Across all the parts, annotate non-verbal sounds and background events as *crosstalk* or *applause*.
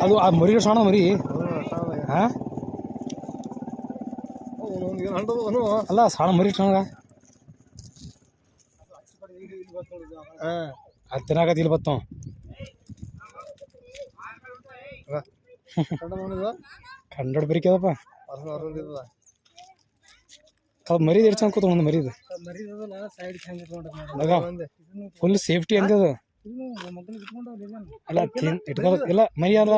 ಅದು ಆ ಮರಿ ಸಣ್ಣ ಮರಿ? ಹಾ? ಅಲ್ಲ ಸಣ್ಣ ಮರಿ ಸಣ್ಣ ಅದು. ತಿನ್ನಾಕತ್ತಿ ಇಲ್ಲಿ ಬತ್ತಾವ ಕಂಡೋಡ್ ಬರಿಕೆ ಅದಪ್ಪ ಅದು ಮರಿದು ಎಷ್ಟು ಚಂದ ಕೂತ್ಕೊಂಡು ಮರಿದು. ಫುಲ್ ಸೇಫ್ಟಿ ಅಂತ ಅದು. ಅಲ್ಲ ತಿನ್ ಇಟ್ಕೋಬೇಕು ಇಲ್ಲ ಮೈ ಅಲ್ಲ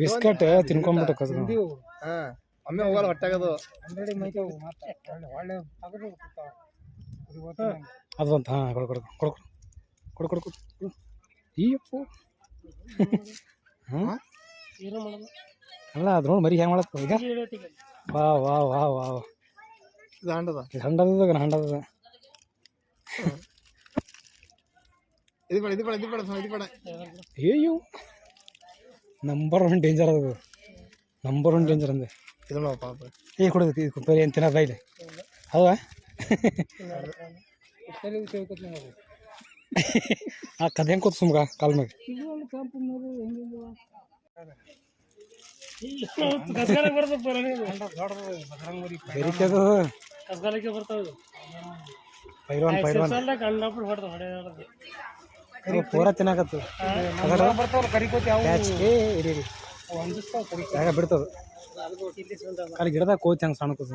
ಬಿಸ್ಕಟ್ ತಿನ್ಕೊಂಡ್ಬಿಟ್ಟು ಕಸ್ದು ಒಮ್ಮೆ ಹೋಗಲ್ಲ ಹೊಟ್ಟಾಗದು. ಅದು ಅಂತ ಹಾಂ. ಕೊಡು ಕೊಡು ಕೊಡು ಕೊಡು. ಕೊಡು ಕೊಡು ಕೊಡು. ಈಯಪ್ಪು. ಹಾಂ ಅಲ್ಲ ಅದು ನೋಡಿ ಮರಿ ಹೆಂಗೆ ಮಾಡತ್ತ ಈಗ ವಾ ವಾ ವಾ ವಾ ಹಂಡದ? ಹಂಡದ ಹಂಡದ ಇದು ಬೇಡ ಇದು ಬೇಡ ಇದು ಬೇಡ ಸ್ವಾಮಿ, ಇದು ಬೇಡ. ಅಯ್ಯೋ ನಂಬರ್ ಒನ್ ಡೇಂಜರ್ ಅದು. ನಂಬರ್ ಒನ್ ಡೇಂಜರ್ ಅಂದೆ. ಇದು ನೋಡಪ್ಪ ಪಾಪ ಏ ಕೊಡೋದು ಇದು ಬರೀ ಏನು ತಿನ್ನೋದು ಬೈಲಿ ಹೌದಾ? ಆ ಕದೆ ಹೆಂಗೆ ಕೂತ್ ಸುಮ್ಗ ಕಾಲ್ ಮ್ಯಾಗ ಪೈಲ್ವಾನ್ ಪೈಲ್ವಾನ್. ಪೂರ ತಿನ್ನಾಕತ್ತು. ಜಾಗ ಬಿಡ್ತದ. ಅಲ್ಲಿ ಗಿಡದಾಗ ಕೋತಿ ಹಂಗೆ ಸಣ್ಣ ಕೂತ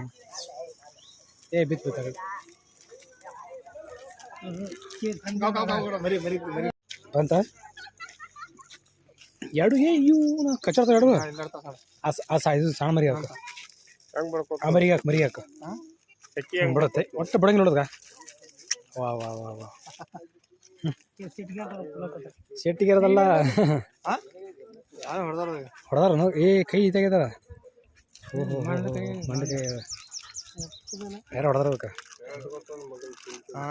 ಏ ಬಿತ್ತು ಬಿತ್ತ ಬಂತ? ಎರಡು ಏ ಇವು ನಾ ಕಚ್ಚಾಡ್ತಾವ ಎರಡು. ಆ ಇದು ಸಣ್ಣ ಮರಿ ಹಾಕ ಆ ಮರಿ ಹಾಕ ಮರಿ ಹಾಕ ಬಿಡುತ್ತೆ. ಒಟ್ಟು ಬಿಡಂಗಿಲ್ಲ ನೋಡಿದ್ಗ ವಾ ವಾ ವಾ ವಾ. ಸೆಟ್ಟಿಗೆ ಇರೋದಲ್ಲ ಯಾರು ಹೊಡೆದಾರ ಏ ಕೈ ತೆಗೆದಾರ. ಓಹೋ ಮಂಡ ಕೈ. ಯಾರು ಹೊಡೆದಾರ ಹಾ.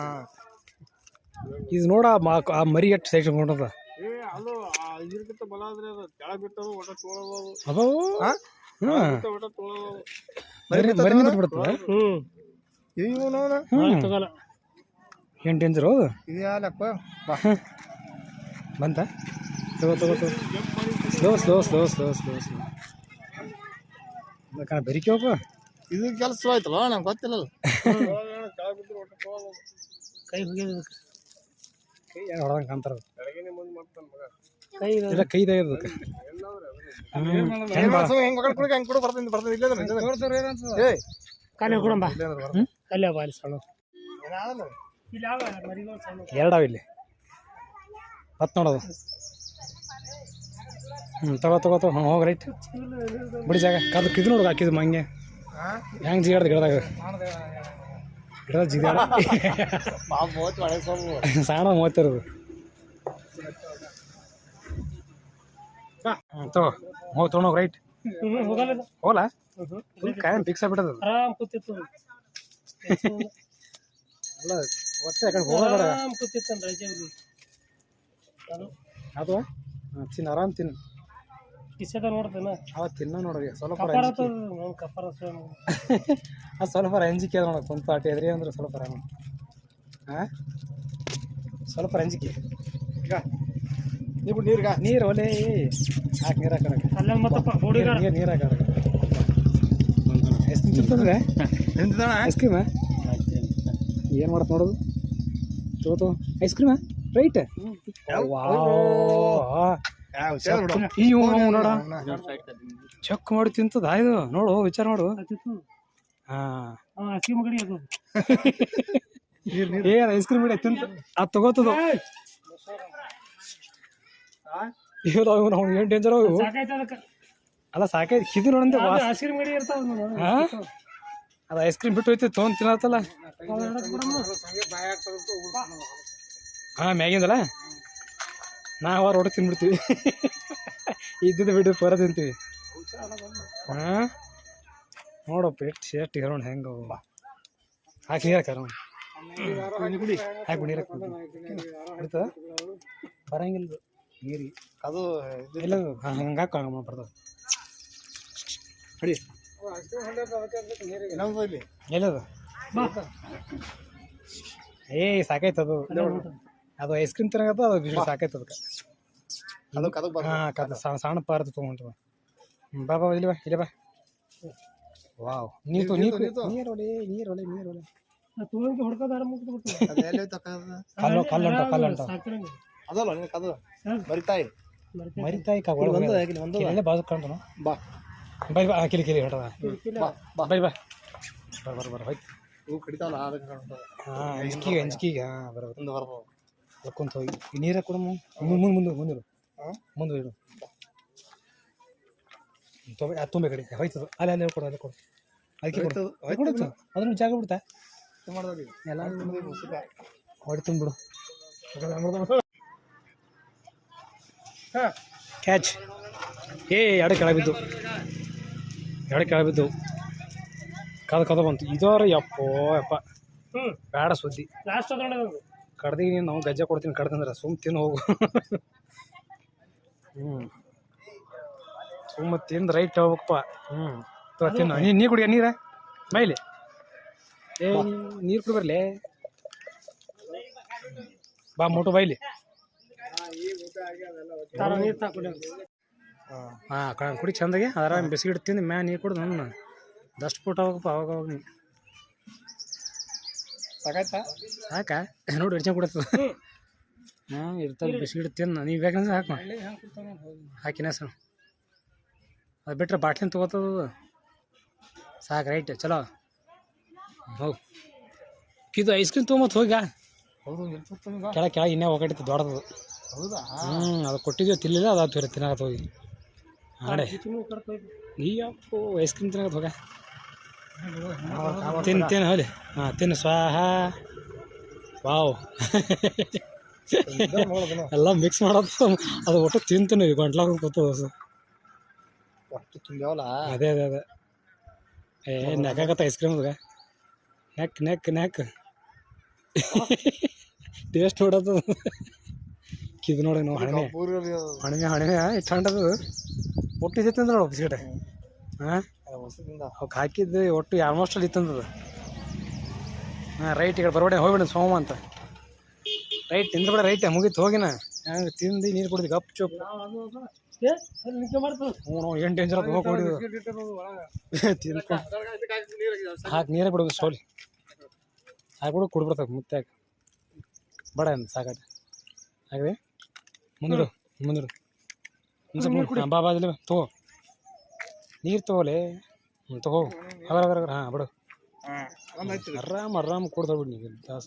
ಇದು ನೋಡ ಆ ಮಾ- ಆ ಮರಿ ಎಷ್ಟು ಸೈಡ್ ನೋಡದ ಹ್ಞೂ ಮರಿ ಮರಿ ನಿಂತು ಬಿಡ್ತದ ಹ್ಮ್. ಇವು ನೋಡ. ಹ್ಞೂ ಏನು ಡೇಂಜರು ಅದು ಇದು ಯಾಲಪ್ಪ ಬಾ. ಬಂತ? ತಗೋ ತಗೋ ತಗೋ. Slow slow slow slow slow slow ಕಣ ಬೆರಿಕೆ ಇದು ಕೆಲಸ ಆಯ್ತಲ್ಲ ನಂಗೆ ಗೊತ್ತಿಲ್ಲ ಕೈ ಹೋಗ್ಯದ ಕೈ ಹೊಡೆದಂಗೆ ಕಾಣ್ತಾರ. ಕೈ ಇಲ್ಲ ಕೈ ತೆಗೆದ ಅದಕ್ಕೆ ಹೆಂಗ್ ಮಾಡ್ಸು, ಹೆಂಗ್ ಮಗಳ ಕುಡಿಗೆ ಹೆಂಗ್ ಕೊಡು ಬರ್ತೀನಿ ಬರ್ತೀನಿ ಇಲ್ಲೇ ಅದಾನ, ಇಲ್ಲೇ ಹೇ ಏಯ್ ಕಾಲಿ ಕೊಡಂಬ? ಕಲ್ಯ ಬಾಲಿ ಸಣ್ಣ ಎರಡಾವ ಇಲ್ಲಿ. ಹತ್ತು ನೋಡೋದು. ಹ್ಞೂ ತಗೋ ತಗೋ ತಗೋ. ಹ್ಞೂ ಹೋಗಿ ರೈಟ್. ಬಿಡಿ ಜಾಗ. ಕದ್ ಕಿದ್ ನೋಡೋದು ಹಾಕಿದ್ದು ಮಂಗೆ. ಹಾ? ಹೆಂಗೆ ಜಿಗಾಡ್ದು ಗಿಡದಾಗ? ಗಿಡದಾಗ ಜಿಗಾಡ. ಸಾಣ ಮೂವತ್ತಿರೋದು. ಹ್ಞೂ ತಗೋ. ಹೋಗಿ ತೊಗೊಂಡೋಗಿ ರೈಟ್. ಹೋಗಲ್ಲ ಕಾಯಂ ಫಿಕ್ಸ್ ಆಗ್ಬಿಟ್ಟದ *laughs* ಅಲ್ಲ ಒತ್ತೆ ಆ ಕಡೆ ಹೋಗಬೇಡ. ಆರಾಮ್ ಕೂತಿತ್ತು ರಜೆ ಅದು? ಅದು ತಿನ್ನು ಆರಾಮ್ ತಿನ್ ಕಿಸೆದ ನೋಡ್ತೇನ. ಅವ ತಿನ್ನ ನೋಡ್ರಿ ಸ್ವಲ್ಪ ಕಪಾರ ಕಪಾರ ಸ್ವಾಮಿ. ಅದು *laughs* ಸ್ವಲ್ಪ ರಂಜಿಕೆ ಅದ ನೋಡಕ್ ಒಂದು ಪಾಟಿ ಅದ್ರಿ ಅಂದ್ರೆ ಸ್ವಲ್ಪ ಆರಾಮ. ಹಾಂ ಸ್ವಲ್ಪ ರಂಜಿಕೆ ಈಗ. ನೀರ್ಗ. ನೀರು ಒಲೆ. ಹಾಕಿ ನೀರು ಹಾಕೋಣ. ಅಲ್ಲ ಮತ್ತಪ್ಪ ಹುಡುಗ ನೀರು ನೀರು ಐಸ್ ಕ್ರೀಮ್ ತಿಂತಂದ್ರೆ ನಿಂತಿದ್ದಾನ? ಐಸ್ ಕ್ರೀಮ ಏನು ಮಾಡತ್ ನೋಡೋದು? ತಗೋ ಐಸ್ ಕ್ರೀಮ ರೈಟ್ ನೋಡ. ಚೆಕ್ ಮಾಡಿ ತಿಂತದ ಇದು. ನೋಡು ವಿಚಾರ ಮಾಡು ಏನ್ ಐಸ್ ಕ್ರೀಮ್ ಹಿಡಿಯ ತಿಂತ ಅದ್ ತಗೋತದ. ಏನ್ ಡೇಂಜರ್ ಅಲ್ಲ ಸಾಕೈತಿ ಇದು ನೋಡಂತೆ ಐಸ್ ವಾಸ್ ಹಸಿರು ಇರ್ತಾವ. ಅದು ಐಸ್ ಕ್ರೀಮ್ ಬಿಟ್ಟು ಹೋಯ್ತು ತೊಗೊಂಡು ತಿನ್ನತ್ತಲ್ಲ. ಹಾಂ ಮ್ಯಾಗಿಂದಲ್ಲ ನಾವು ರೋಡ್ ತಿನ್ಬಿಡ್ತೀವಿ. ಇದ್ದಿದ್ದು ಬಿಟ್ಟು ಪರ ತಿಂತೀವಿ. ಹಾಂ? ನೋಡಪ್ಪ ಎಷ್ಟು ಎಷ್ಟು ಇರೋಣ ಹೆಂಗೆ. ಹಾಕಿ ನೀರು ಹಾಕಾರ ಹಾಕಿ ನೀರು ಬಿಡ್ತದ? ಬರಂಗಿಲ್ಲ ನೀರಿಗೆ ಅದು ಇಲ್ಲ ಹಂಗೆ ಹಾಕೋ ಬರ್ತದೆ ಇಲ್ಲಿ ಎಲ್ಲದು. ಏ ಸಾಕೈತೆ ಅದು ಅದು ಐಸ್ ಕ್ರೀಮ್ ತಿನ್ನಕತ್ತ ಅದು ಬಿಸಿ ಸಾಕೈತೆ ಅದಕ್ಕೆ ಹಾಂ ಕದ. ಸಣ್ಣ ಸಣ್ಣ ಪಾರ್ದು ತೊಗೊಂಡು ಬಾ ಬಾ ಇಲ್ಲಿ ಬಾ ಇಲ್ಲಿ ಬಾ. ವಾವ್. ನೀರು ನೀರು ನೀರು ಒಲೆ ನೀರು ಒಲೆ ನೀರು ಒಲೆ ತಗೊಂಡ್ಕೆ ಹೊಡ್ಕೋದು ಆರಾಮ ಮುಗ್ದು ಅದು ಎಲ್ಲಿ ಹೋಯ್ತು ಅಕ್ಕ ಕಲ್ಲು ಕಲ್ಲು ಉಂಟು ಕಲ್ಲು ಉಂಟು ಸಾಕಿರಂಗ ಅದಲ್ಲ ಹ್ಮ್. ಮರಿತಾಯಿ. ಇಲ್ಲೇ ಬಾಜು ಕಂಡನು ಬಾ. ಬೈ ಬಾ ಕಿಲಿ ಕಿಲಿ ಹೊಟ್ಟದ ಬಾ ಬಾ ಬರ್ ಬರ್ ಬರ್ ಹೋಯ್ತು ಹೂ ಕಡಿತಾವಲ್ಲ ಹಾಂ ಅಂಜಿಕಿಗೆ ಅಂಜಿಕಿಗೆ. ಹಾಂ ಬರ ಒಂದು ಬರ್ಬೋದು ಕುಂತ ಹೋಗಿ ನೀರ ಕೊಡು ಮುಂದೆ ಮುಂದೆ ಮುಂದೆ ಹಾಂ? ಮುಂದೆ ಇಡು. ತೊಂಬೆ ಅದು ತುಂಬೆ ಕಡೆ ಹೋಯ್ತದ. ಅಲ್ಲಿ ಅಲ್ಲಿ ಕೊಡು ಅಲ್ಲಿ ಕೊಡು. ಅದಕ್ಕೆ ಕೊಡ್ತದೆ ಕೊಡುತ್ತ ಅದನ್ನು ಜಾಗ ಬಿಡ್ತಾ? ಎಲ್ಲ ಮುಂದೆ. ಹೊಡಿ ತುಂಬಿಡು. ಕ್ಯಾಚ್ ಏ ಎರಡು ಕೆಳಗೆ ಬಿದ್ದು. ಎರಡು ಕೆಳ ಬಿದ್ದು ಕದ ಕದ ಬಂತು. ಇದೋರ ಯಪ್ಪೋ ಯಪ್ಪ. ಹ್ಞೂ ಬೇಡ ಸುದ್ದಿ. ಲಾಸ್ಟ್ ನೀನು ನಾವು ಗಜ್ಜೆ ಕೊಡ್ತೀನಿ ಕಡ್ದಂದ್ರೆ ಸುಮ್ ತಿನ್ನು ಹೋಗು. ಹ್ಞೂ ಸುಮ್ಮ ತಿಂದು ರೈಟ್ ಹೋಗ್ಬೇಕಪ್ಪ. ಹ್ಞೂ ತಿನ್ನು. ನೀ ನೀರು ಕುಡಿಯ ನೀರ? ಮೈಲಿ. ಏ ನೀರು ಕುಡಿ ಬರಲಿ ಬಾ ಮೋಟು ಬೈಲಿ. ಹಾಂ ಕುಡಿ ಚಂದಾಗೆ ಅದರ ಬಿಸ್ಕಿಟ್ ತಿಂದು ಮ್ಯಾ ನೀ ಕುಡ್ದು ನನ್ನ ದಷ್ಟು ಪುಟ್ಟ ಹೋಗಪ್ಪ ಅವಾಗ ಅವಾಗ ನೀ. ಸಾಕಾಯ್ತಾ? ಸಾಕಾ? ನೋಡಿ ಅಡ್ಚೆ ಕೊಡತ್ತ ಹಾಂ ಇರ್ತಾವೆ ಬಿಸ್ಕಿಟ್ ತಿನ್ನು ನೀವು ಬೇಕಂದ್ರೆ ಹಾಕಿ ಹಾಕಿನ ಸರ್. ಅದು ಬಿಟ್ರೆ ಬಾಟ್ಲಿನ ತೊಗೋತದ ಸಾಕು ರೈಟ್ ಚಲೋ. ಹೋಗು ಕಿದು ಐಸ್ ಕ್ರೀಮ್ ತೊಗೊಂಬತ್ತು ಹೋಗ ಹೌದು ಇರ್ತದೆ ಈಗ. ಕೆಳಗೆ ಕೆಳಗೆ ಇನ್ನೇ ಹೋಗಟ್ಟಿತ್ತು ದೊಡ್ಡದು. ಹೌದಾ? ಹ್ಞೂ ಅದು ಕೊಟ್ಟಿದ್ದೀವಿ ತಿನ್ನಲಿಲ್ಲ ಅದು ತಿನ್ನಾಗತ್ತೆ ತಿನ್ನಕತ್ತ ಹೋಗಿ. ಅಯ್ಯಪ್ಪು ಐಸ್ ಕ್ರೀಮ್ ತಿನ್ನಕತ್ತ ಹೋಗ. ತಿನ್ ತಿನ್ ಹೋಲಿ. ಹಾಂ ತಿನ್ನು. ಸ್ವಾಹ. ವಾವ್. ಎಲ್ಲ ಮಿಕ್ಸ್ ಮಾಡೋದು ಅದು ಒಟ್ಟು ತಿಂತೀನಿ ಗಂಟ್ಲಾಗ ಕೂತು ಅದೇ ಅದೇ ಅದೇ. ಏ ನೆಕ್ಕಾಗತ್ತ ಐಸ್ ಕ್ರೀಮ್ ಅದಕ್ಕೆ ನೆಕ್ ನೆಕ್ ನೆಕ್ ಟೇಸ್ಟ್ ನೋಡೋದು. ಇದು ನೋಡಿ ನಾವು ಹಣೆ ಹಣೆ ಹಣಮೆ ಹಣಮೆ ಚಂಡದು ಒಟ್ಟು ಇದೈತೆ ಅಂದ್ರೆ ಬಿಸ್ಕೆಟ್ ಹಾಂ ಅವಕ್ಕೆ ಹಾಕಿದ್ದು ಒಟ್ಟು ಆಲ್ಮೋಸ್ಟ್ ಅಲ್ಲಿ ಇತ್ತಂದದು ಹಾಂ ರೈಟ್ ಈಗ ಬರಬೇಡ, ಹೋಗ್ಬೇಡ ಸೋಮ ಅಂತ. ರೈಟ್ ತಿಂದ್ಬೇಡ ರೈಟ್ ಮುಗೀತು, ಹೋಗಿನ. ಹಂಗೆ ತಿಂದು ನೀರು ಕುಡಿದು ಗಪ್ ಚುಪ್. ಹ್ಞೂ ಏನು ಟೆನ್ಷನ್ ಅಂತ ಹೋಗ್ಕೊಂಡಿದ್ದು ತಿನ್ಕೊಂಡು ಹಾಕಿ, ನೀರೇ ಬಿಡೋದು ಸೋಲಿ. ಹಾಕ್ಬಿಡು ಕುಡ್ಬಿಡ್ತಾವೆ ಮುತ್ತೆ ಹಾಕಿ ಬೇಡ ಸಾಕಾಟ ಹಾಕಿದೆ ಮುಂದಿಡು ಮುಂದಿಡು. ಒಂದು ಸ್ವಲ್ಪ ಬಾ ತಗೋ. ನೀರು ತಗೋಲೆ? ಹ್ಞೂ ತಗೋ. ಅಗರ ಅಗರ ಹಾಂ ಬಿಡು. ಆರಾಮ್ ಆರಾಮ್ ಕುಡ್ದ ಬಿಡಿ ನೀವು ದಾಸ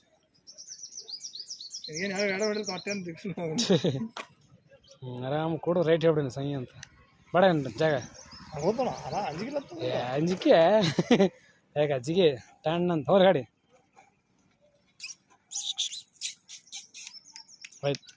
ಆರಾಮ್ ಕುಡ್ದು ರೈಟ್ ಹೇಳ್ಬಿಡಿ ಸಂಗಿ ಅಂತ. ಬೇಡ ಜಾಗ. ಅಂಜಿಕೆ? *laughs* ಯಾಕೆ ಅಜ್ಜಿಗೆ ಟಣ್ಣ ಅಂತ. ಹೋರಿ ಗಾಡಿ. ಆಯ್ತು